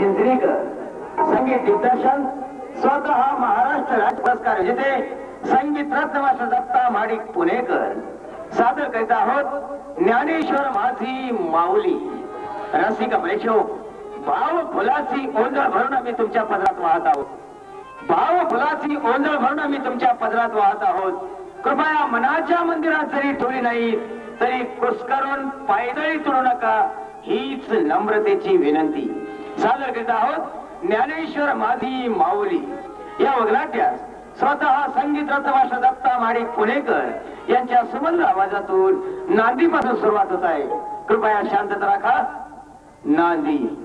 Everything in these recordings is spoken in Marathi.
गणपती संगीत दिग्दर्शन स्वतः महाराष्ट्र राज्य पुरस्कार जिथे संगीत रत्न मास्टर दत्ता माडिक पुणेकर. सादर करीत आहोत ज्ञानेश्वर माझी माऊली. रसिक प्रेक्षो भाव फुलाची ओंजळ भरून आम्ही तुमच्या पदरात वाहत आहोत. भाव फुलाची ओंजळ भरून आम्ही तुमच्या पदरात वाहत आहोत. कृपया मनाच्या मंदिरात जरी ठेवली नाही तरी कुस्करून पायदळी तुडू नका हीच नम्रतेची विनंती. सादर करीत आहोत ज्ञानेश्वर माधी माऊली. या वगनाट्यास स्वतः संगीत रत्नभाषा दत्ता माडिक पुणेकर यांच्या सुमंद आवाजातून नांदीपासून सुरुवात होत आहे. कृपया शांतता राखा. नांदी.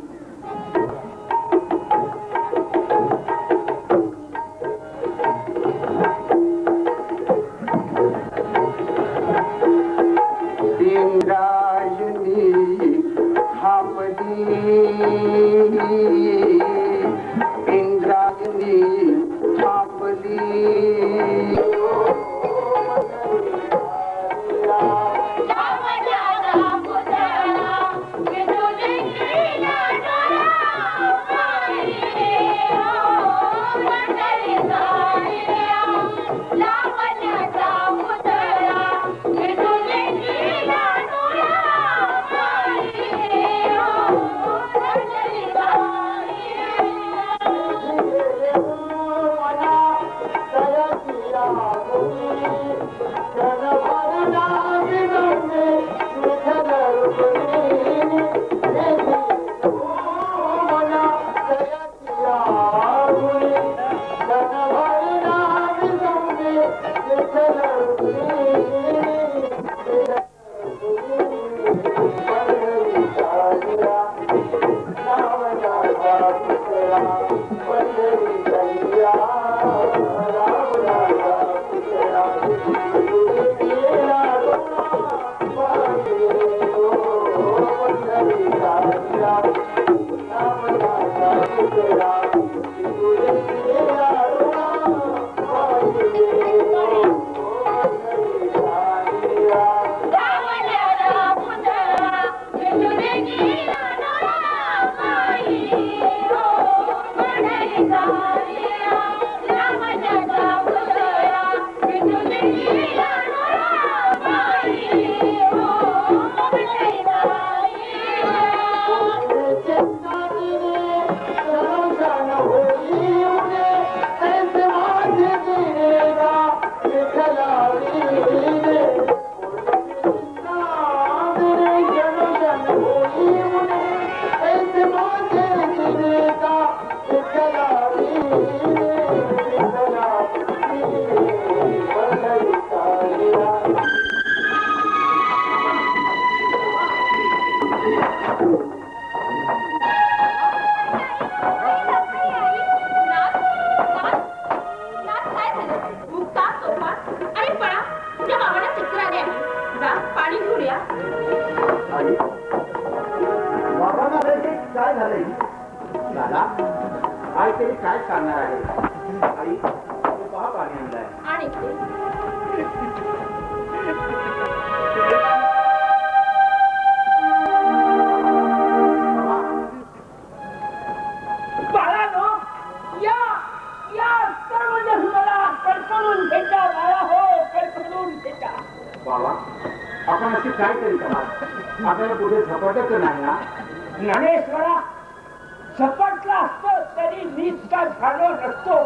Thank you. पाणी घेऊन या आणि? बाबांना ते काय झालंय? दादा काय तरी काय सांगणार आहे? आई तू पहा पाणी आणलंय. आणि आपण अशी काय तरी करा. आपल्याला पुढे झपटच नाही ना ज्ञानेश्वरा झपटला असतो तरी नीट का झालो नसतो.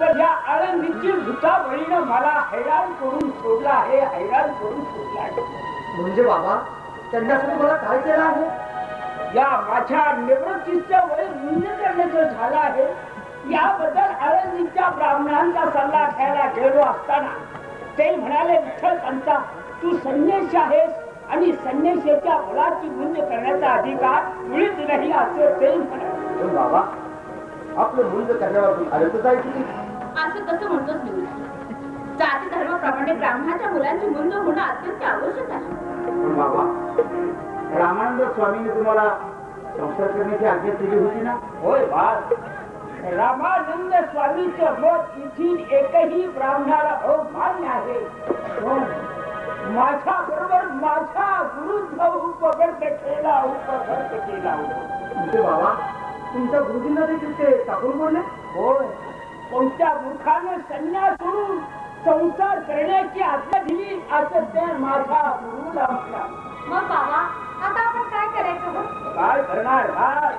पण या आळंदीची भूताबळीनं मला हैराण करून सोडला आहे हैराण करून सोडला आहे. म्हणजे बाबा त्यांच्यासाठी मला काय केलं आहे? या माझ्या निवृत्तीचं वय रुंद करण्याचं झालं आहे. याबद्दल आळंदीच्या ब्राह्मणांचा सल्ला घ्यायला गेलो असताना ते म्हणाले विठ्ठल पंता तू संन्यास आहेस आणि संन्यासाच्या मुलाची नोंद करण्याचा अधिकार मुळीच नाही असं ते म्हणाले पण बाबा आपलं मुंज करण्यावर हरकत आहे की? असं कसं म्हणतोस मी? जाती धर्माप्रमाणे ब्राह्मणाच्या मुलांची मुंज होणं अत्यंत आवश्यक आहे. पण बाबा रामानंद स्वामींनी तुम्हाला संसार करण्याची आज्ञा दिली होती ना? होय बाळ. रामानंद स्वामीचं मत इथील एकही ब्राह्मणाला अमान्य आहे. माझ्या बरोबर माझ्या विरुद्ध उपगत केला उपगत केला. तुमचे बाबा तुमच्या गुरुजींना देखील ते टाकून बोलले? होय. कोणत्या मूर्खाने संन्यास सोडून संसार करण्याची आज्ञा दिली असं ते माझ्या गुरुला म्हटलं. मग बाबा आता आपण काय करायचं? काय करणार काय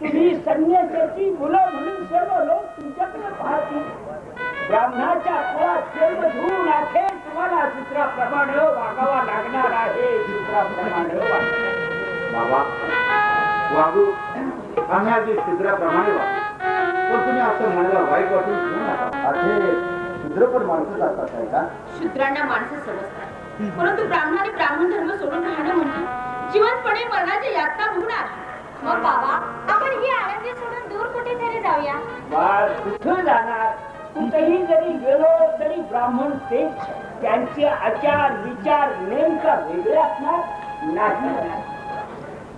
तुम्ही संन्यासाची मुलं म्हणून सर्व लोक तुमच्याकडे पाहतील. ब्राह्मणाच्या कुळात जन्म घेऊन अखेर तुम्हाला सूत्राप्रमाणे वागावा लागणार आहे सूत्राप्रमाणे. बाबा वागू. आम्ही वागू. पण तुम्ही असं म्हणायला वाईट वाटून घेऊ नका. अरे शुद्र पण माणसंच असतात काय का? शूद्रांना माणसं समजतात. परंतु ब्राह्मणाने ब्राह्मण धर्म सोडून राहणं म्हणजे जिवंतपणे मरणाची यातना होणार मग बाबा आपण ही आनंदी सोडून दूर कुठेतरी जाऊया? बाळ कुठं जाणार? कुठेही जरी गेलो तरी ब्राह्मण तेच त्यांचे आचार विचार नेमका वेगळे असणार? नाही.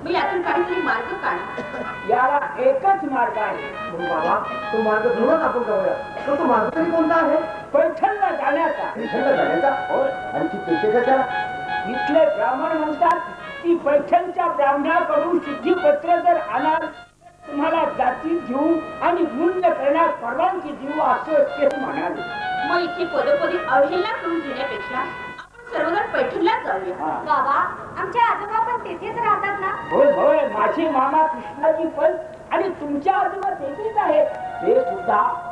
मग यातून काहीतरी मार्ग काढा. याला एकच मार्ग आहे. बाबा तो मार्ग धरूनच आपण जाऊया. तर तो मार्ग तरी कोणता आहे? पैठणला जाण्याचा. पैठणला जाण्याचा? होय. आणि ती पैसे कशाला? इथले ब्राह्मण म्हणतात की पैठणच्या ब्राह्मणाकडून शुद्धीपत्र जर आणार तुम्हाला जाती घेऊ आणि मुंज करण्यास परवानगी देऊ असं ते म्हणाले. मग इथे पदोपदी अवहेलना करून घेण्यापेक्षा आपण सर्वजण पैठणलाच जाऊया. हा. बाबा आमच्या आजोबा पण तिथेच राहतात ना? होय होय. माझे मामा कृष्णाजी पण आणि तुमच्या आजोबा तेथेच आहेत. ते सुद्धा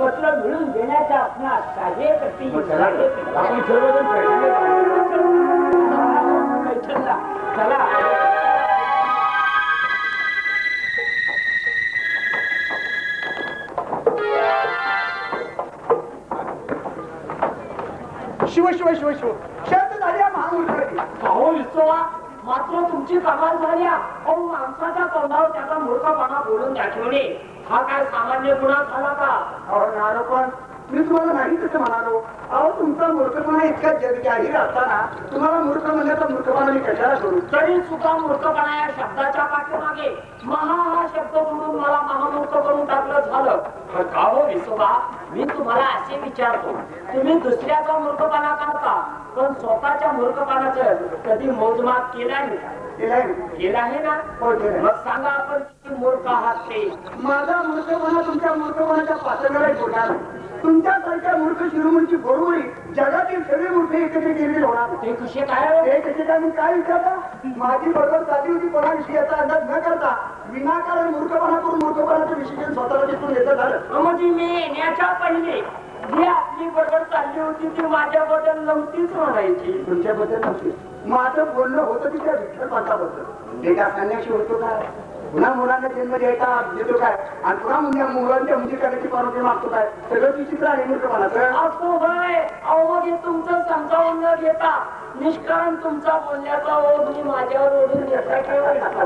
पत्र मिळून देण्याचा आपला सहाय्य करतील. मग चला तर, आपण सर्वजण पैठणला जाऊ. पैठणला. चला. शिव शिव शिव शिव. शांत झाल्या महामूर्खाची अहो विसवा मात्र तुमची कमाल झाली. अहो माणसाच्या तोंडावर त्याचा मूर्खपणा बोलून दाखवणे. हा काय सामान्य गुन्हा झाला का? नारोपण मी तुम्हाला नाही तसं म्हणालो. अहो तुमचा मूर्खपणा इतका जगजाहीर असताना तुम्हाला मूर्ख म्हणण्याचा मूर्खपणा मी कशाला करू? तरी सुद्धा मूर्खपणा या शब्दाच्या पाठीमागे महा हा शब्द म्हणून मला महामूर्ख करून टाकलं झालं. पण का हो विसोबा? मी तुम्हाला असे विचारतो. तुम्ही दुसऱ्याचा मूर्खपणा करता पण स्वतःच्या मूर्खपणाचं कधी मोजमाप केला नाही. केला आहे ना. मग सांगा आपण किती मूर्ख आहात ते. माझा मूर्खपणा तुमच्या मूर्खपणाच्या पातळीला बोलणार तुमच्यासारख्या मूर्ख शिरोमणची बरोबरी जगातील सगळे मूर्ख एकत्रित केलेले होणार. नाही. ते कसे काय हो? ते कसे काय मी काय विचारता? माझी बरोबर चालली होती कोणाविषयी याचा अंदाज न करता विनाकारण मूर्खपणा करून मूर्खपणाचं विशेषण स्वतःला तिथून येतं झालं. म्हणजे मी येण्याच्या पहिले जी आपली बरोबर चालली होती ती माझ्याबद्दल नव्हतीच म्हणायची. तुमच्याबद्दल नव्हते. माझं बोलणं होतं की त्या विठ्ठल पंथाबद्दल बेटा संन्याशी होतो काय? पुन्हा मुलांना जन्म द्यायचा देतो काय? आणि पुन्हा मुल्या मुलांच्या मुली करण्याची परवानगी मागतो काय? सगळं विचित्र आहे मूर्खपणाचं असो होय अहो हे तुमचं समजावून न घेता निष्कारण तुमचा बोलण्याचा ओढ मी माझ्यावर ओढून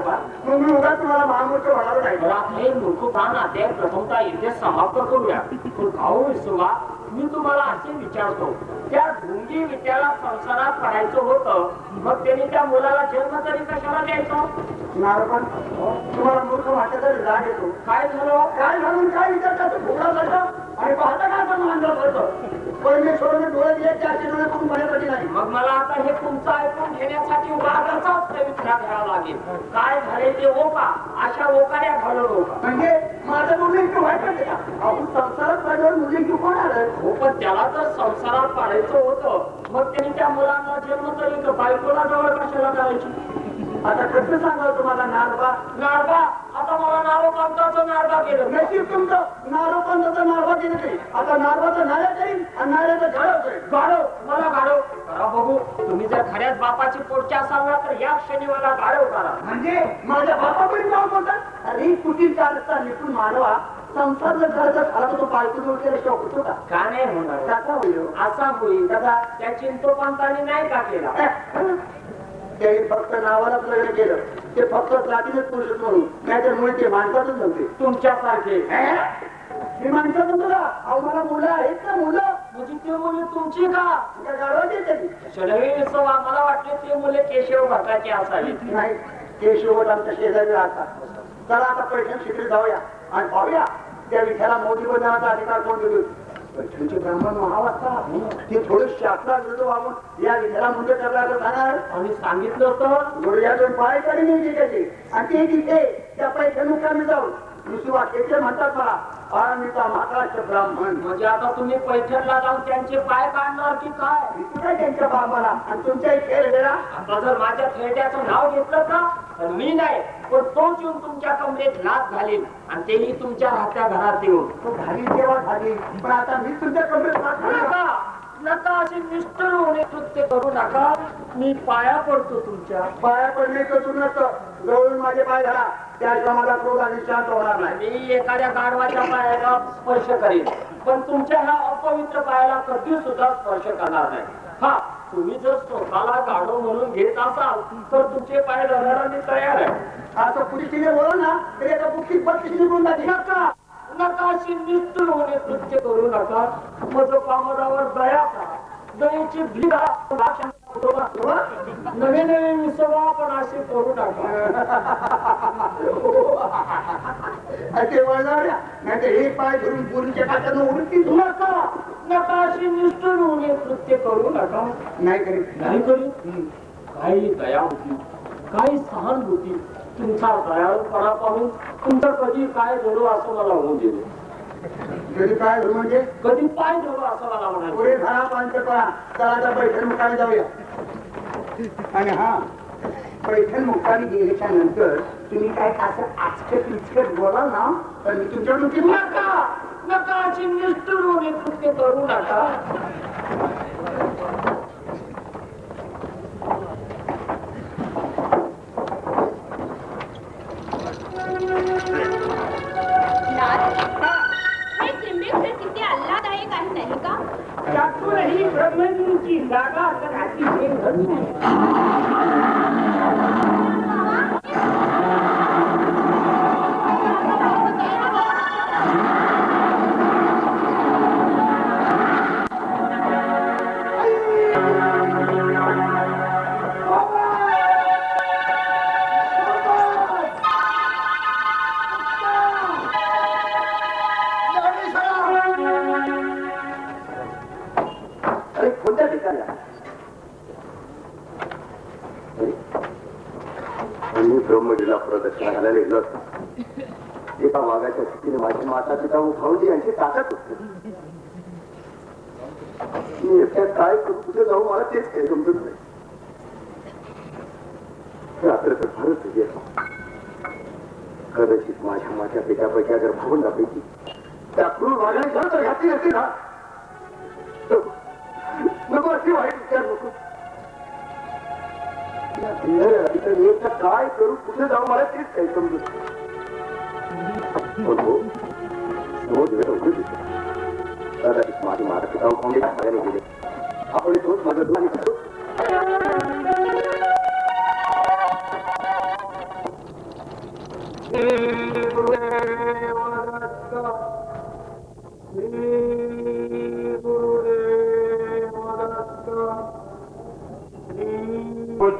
बा मग मी उगा तुम्हाला महामूर्ख होणार नाही. आपले मूर्खपण आता प्रथमता इथे समाप्त करूया. पण भाऊ विसवा मी तुम्हाला असे विचारतो त्या ढुंगी विद्याला संसारात पडायचं होतं मग त्यांनी त्या मुलाला जन्म तरी कशाला द्यायचा? नारपण तुम्हाला मूर्ख वाटत राग येतो. काय झालं? काय घालून काय विचारता तू? भोगला जायचं आणि पाहता काय पण मांजर पडतं. परमेश्वराने डोळे दिले चारशे डोळे करून पाहण्यासाठी नाही. मग मला आता हे तुमचं ऐकून घेण्यासाठी वाघाचाच पवित्रा घ्यावा लागेल. काय झाले ते ओका अशा ओकाऱ्या घालून ओका म्हणजे माझं मुली इतकं वाईट वाटते का? आपण संसारात पाहिल्यावर मुली आलं. हो पण त्याला तर संसारात पाडायचं होतं. मग त्यांनी त्या मुलांना जन्म तरी तर बायकोला जवळ कशाला करायची आता कसं सांगाल तुम्हाला नारबा? नारबा आता मला नारोकांताचं नारबा केलं. नशीब तुमचं. नारोपंथाचं नारबा केलं तरी आता नारबाचं नाऱ्या करीन आणि नाऱ्याचं झाडं करेन गाडो मला गाडो करा बघू. तुम्ही जर खऱ्याच बापाची पोटची असाल ना तर या क्षणी मला गाडव करा. म्हणजे? माझ्या बापापर्यंत जाऊन बोलतात अरे कुठील चालता निपुण मानवा संसार जर करायचा झाला तर तो बायको जोड केल्याशिवाय होतो का का नाही होणार? कसा होईल? असा होईल. त्या चिंतोपंतांनी नाही का केला? त्याने फक्त नावालाच लग्न केलं. ते फक्त जातीनेच पुरुष म्हणून. नाहीतर मुळे ते माणसातच नव्हते तुमच्यासारखे. मी माणसात का? अहो मला मुलं आहेत ना मुलं. म्हणजे ते मुले तुमची का? त्या गावाची तरी विसवा मला वाटले ते मुले केशव भटाचे असावेत. नाही ते शेवट आमच्या शेजारी राहतात. चला आता पैठण शिकले जाऊया. आणि पाहूया त्या विठ्याला मोदी बनवण्याचा अधिकार कोण पैठणचे ब्राह्मण महावाचता ते थोडे शास्त्रात विरुद्ध वागून या विद्याला मुंडे सांगा आणि सांगितलं होतं. गुडघ्या दोन पाय काढी नाही त्याचे. आणि ते तिथे त्या जाऊन. वाक्याचे म्हणतात मला आळंदीचा महाराष्ट्र ब्राह्मण. म्हणजे आता तुम्ही पैठणला जाऊन त्यांचे पाय काढणार की काय? काय त्यांच्या बाबाला? आणि तुमच्या खेळ आता जर माझ्या खेळड्याचं नाव घेतलं का? तर मी नाही. पण तोच येऊन तुमच्या कमरेत लाच घालीन आणि तेही तुमच्या राहत्या घरात येऊन. तो झाली तेव्हा झाली पण आता मी तुमच्या कमरेत. नका नका असे निष्ठुर होणे कृत्य करू नका. मी पाया पडतो तुमच्या. पाया पडले नसतं. जवळून माझे पाय धरा. त्याशिवाय मला क्रोध आणि शांत होणार नाही. मी एखाद्या गाढवाच्या पायाला स्पर्श करीन पण तुमच्या ह्या अपवित्र पायाला कधी सुद्धा स्पर्श करणार नाही. हा तुम्ही जर स्वतःला गाढव म्हणून घेत असाल तर तुमचे पाय मी तयार आहे. असं पुलिसीने बोला ना तरी एका बुक्कीत बत्तीस निघून जाते नका नका अशी निष्ठुर होणे कृत्य करू नका. माझं कामरावर दया करा. दयेची भिडा नवे नवे विसवा पण असे करू नका आणि ते वळणाऱ्या नाही हे पाय धरून पोलीसच्या काट्यानं उडतील नका नका अशी निष्ठुर होणे कृत्य करू नका. नाही करीत. नाही करी काही दया होती. काही सहानुभूती. तुमचा दयाळूपणा पाहून तुमचं कधी काय धरू असं मला होऊ दिलं जरी काय धरू म्हणजे? कधी पाय धरू असं मला पुढे धरा पांच करा चला पैठण मुक्कामी जाऊया. आणि हा पैठण मुक्कामी गेल्याच्यानंतर तुम्ही काय असं आचकट इचकट बोलाल ना तर मी तुमच्या डोकी नका नका अशी निष्ठुर होणे कृत्य करू नका. त्यातूनही ब्रह्मगिरीची जागा तर अतिशय धन्य ब्रह्मगिरीला प्रदक्षिणा घालायला गेलो असतो. एका वाघाच्या स्थितीने माझी माता पिता उभावली यांची ताकद होती. मी एकट्यात काय करू कुठे जाऊ मला तेच काही समजत नाही. रात्र तर फारच तुझी कदाचित माझ्या माझ्या पित्यापैकी अगर भावंडापैकी त्या क्रूर वाघाने खरं तर घातली असती ना नको अशी वाईट विचार नको. तर मी आता काय करू कुठे जाऊ मला तेच काही समजत माझी माता कोणी गेले. आपण तोच मदत नाही करतो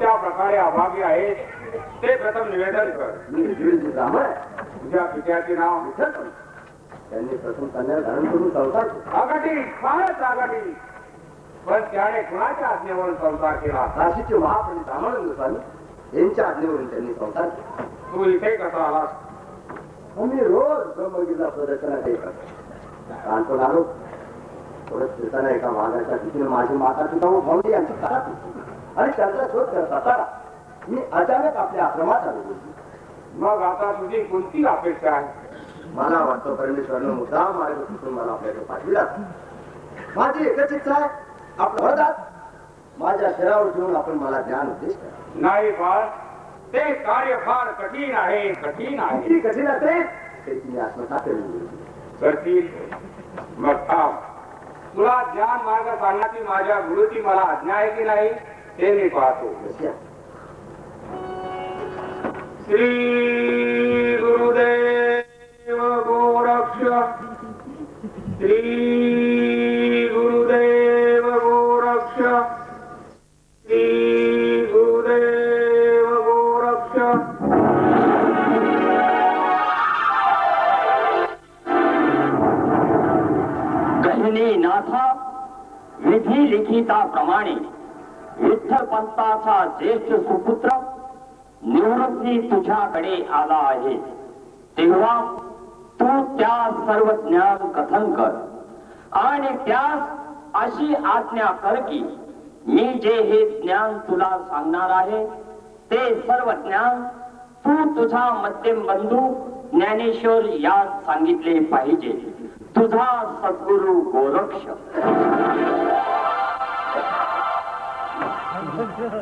कोणत्या प्रकारे अभागी आहेत ते प्रथम निवेदन कर. तुझ्या पित्याचे नाव विठ्ठल. त्यांनी प्रथम कन्या धारण करून संसार. आघाडी फारच आघाडी. पण त्याने कुणाच्या आज्ञेवरून संसार केला? काशीचे महापंडित रामानंद स्वामी यांच्या आज्ञेवरून त्यांनी संसार केला. तू इथे कसा आलास? आम्ही रोज ब्रह्मगिरीला प्रदर्शनात येत लहानपण आलो. थोडं फिरताना एका वाघाच्या तिथे माझी माता व भावली यांची होती. आणि त्याचा शोध करत असताना मी अचानक आपल्या आश्रमात आलो. मग आता तुझी कोणती अपेक्षा आहे? मला वाटतं परमेश्वरनं मुद्दा मार्ग सुचून मला आपल्याकडे पाठविला. माझी एकच इच्छा आहे. आपलं वरदान माझ्या शरीरावर ठेवून आपण मला ज्ञान उपदेश करा. नाही बाळ ते कार्य फार कठीण आहे कठीण आहे. किती कठीण असेल ते तुम्ही आत्मसात करून. करतील. मग थांब. तुला ज्ञान मार्ग सांगण्याची माझ्या गुरुची मला आज्ञा आहे की नाही? ते मी पाहतो कशी आहे? श्री गुरुदेव गोरक्ष श्री गुरुदेव गोरक्ष श्री गुरुदेव गोरक्ष गहिनी गाथा विधी लिखिताप्रमाणे विठ्ठल पंताचा ज्येष्ठ सुपुत्र निवृत्ती तुझ्याकडे आला आहे. तेव्हा तू त्या सर्व ज्ञान कथन कर. आणि त्यास अशी आज्ञा कर की मी जे हे ज्ञान तुला सांगणार आहे ते सर्व ज्ञान तू तुझा मध्यम बंधू ज्ञानेश्वर यात सांगितले पाहिजे. तुझा सद्गुरु गोरक्ष.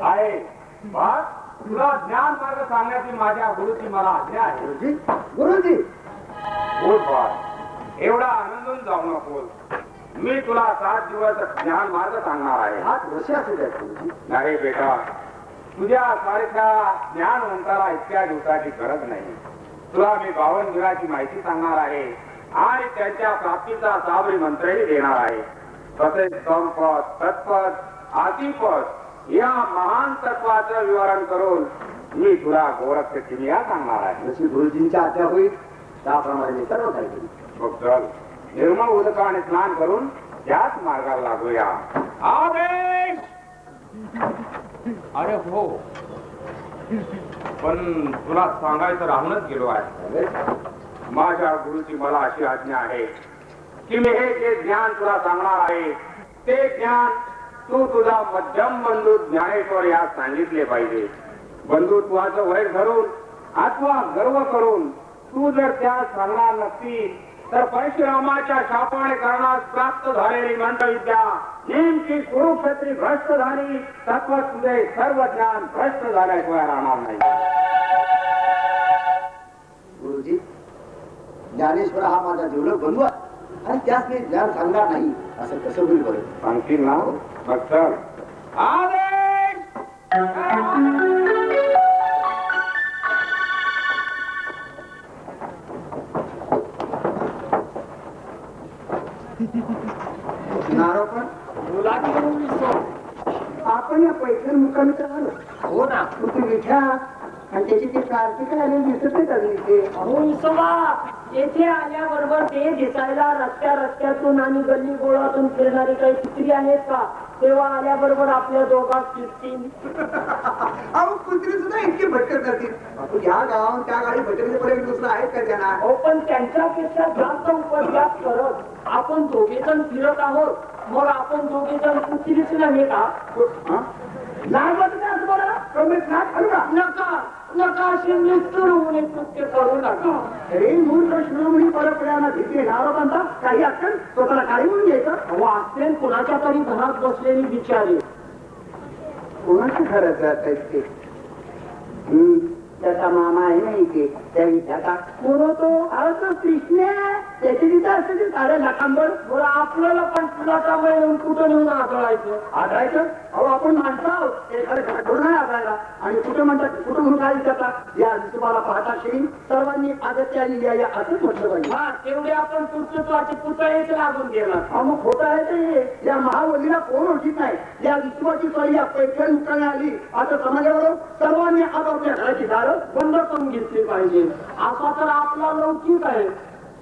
आहे. तुला ज्ञान मार्ग सांगण्याची माझ्या गुरुची मला आज्ञा आहे. गुरुजी गुरुजी. बोल बाळ. एवढा आनंदून जाऊ नकोस मी तुला सात दिवस ज्ञान मार्ग सांगणार आहे. हात कसे असू द्या गुरुजी. नाही बेटा. तुझ्या सारख्या ज्ञानवंताला इतक्या दिवसाची गरज नाही. तुला मी बावनगिराची माहिती सांगणार आहे. आणि त्यांच्या प्राप्तीचा सावरी मंत्रही देणार आहे. तसेच संपद तत्पद आदिपद या महान तत्वाचं विवरण करून मी तुला गोरख किमिया सांगणार आहे. जशी गुरुजींची आज्ञा होईल त्याप्रमाणे मी सर्व काही. मग चल निर्मळ उदकाने स्नान करून त्याच मार्गाला लागूया. आदेश! अरे हो. पण तुला सांगायचं राहूनच गेलो आहे. माझ्या गुरुची मला अशी आज्ञा आहे की मी हे जे ज्ञान तुला सांगणार आहे ते ज्ञान तू तुझा मध्यम बंधू ज्ञानेश्वर यात सांगितले पाहिजे. बंधुत्वाचं वैर धरून अथवा गर्व करून तू जर त्या सांगणार नसतील तर परशुरामाच्या शापाने कारणास प्राप्त झालेली मंडविद्या नेमकी कुरुक्षेत्री भ्रष्ट झाली तत्व तुझे सर्व ज्ञान भ्रष्ट झाल्याशिवाय राहणार नाही. गुरुजी ज्ञानेश्वर हा माझा जीवलग बंधू आहे. आणि त्यास मी ज्ञान सांगणार नाही असं कसं होईल बरं. सांगतील ना? नारोपण आपण या पैठण मुक्कामी तर आलो. हो ना. मग तू विठ्या आणि त्याची ती कार्तिक आलेली दिसत नाही का येथे आल्याबरोबर ते दिसायला रस्त्या रस्त्यातून आणि गल्ली गोळातून फिरणारी काही कुत्री आहेत का? तेव्हा आल्याबरोबर आपल्या दोघात फिरतील अहो कुत्री सुद्धा इतकी भटकत करतील ह्या गावात त्या गाडी भटकण्यापर्यंत दुसरं आहेत का त्यांना? अहो पण त्यांच्यापेक्षा जास्त उपद्व्याप करत आपण दोघे जण फिरत आहोत. मग आपण दोघे जण कुत्रीच नव्हे का? लहान वाटत आहे असं नका नकाशी निष्ठुर होणे कृत्य करू नका अरे मूर्ख शिरोमणी परंपरेला भीती येणार नारोबांचा काही अक्कल स्वतःला काही म्हणून घ्यायचं अहो असले कुणाच्या तरी घरात बसलेली बिचारी कोणाच्या घरात जात आहेत ते त्याचा मामा आहे ना इथे त्या पोरं तो तो कृष्ण त्याची तिथं असते ते सारे लाखांबर बरं आपल्याला पण तुला वेळ कुठं नेऊन आदळायचं? आढळायचं अहो आपण माणसं आहोत. एखाद्या घराकडून नाही आढळायला आणि कुठं म्हणतात कुठं म्हणून काय विचारतात या तुम्हाला पाहता शिरी सर्वांनी आदत्य आणि या या असंच म्हटलं पाहिजे. हा तेवढे आपण पुढचे पुतळेच लागून गेला. अहो, मग खोटं आहे ते. या महावलीला कोण ओळखीत नाही? या विश्वाची या पैठण मुक्काने आली आता समाजावर सर्वांनी आता आपल्या घराची दारं बंद करून घेतली पाहिजे. असा तर आपला लौकिक आहे.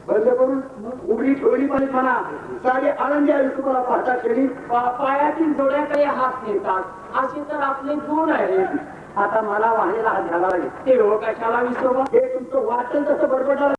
बंद करून उघडी ठेवली पाहिजे म्हणा. सारे आनंदी आहे तुम्हाला पाहता केली. पा- पायातील जोड्याकडे हात नेतात. असे तर आपले गुण आहेत आता मला वाहिला हात घालावा लागेल. ते हो कशाला विसोबा हे तुमचं वाचन तसं बडबडायला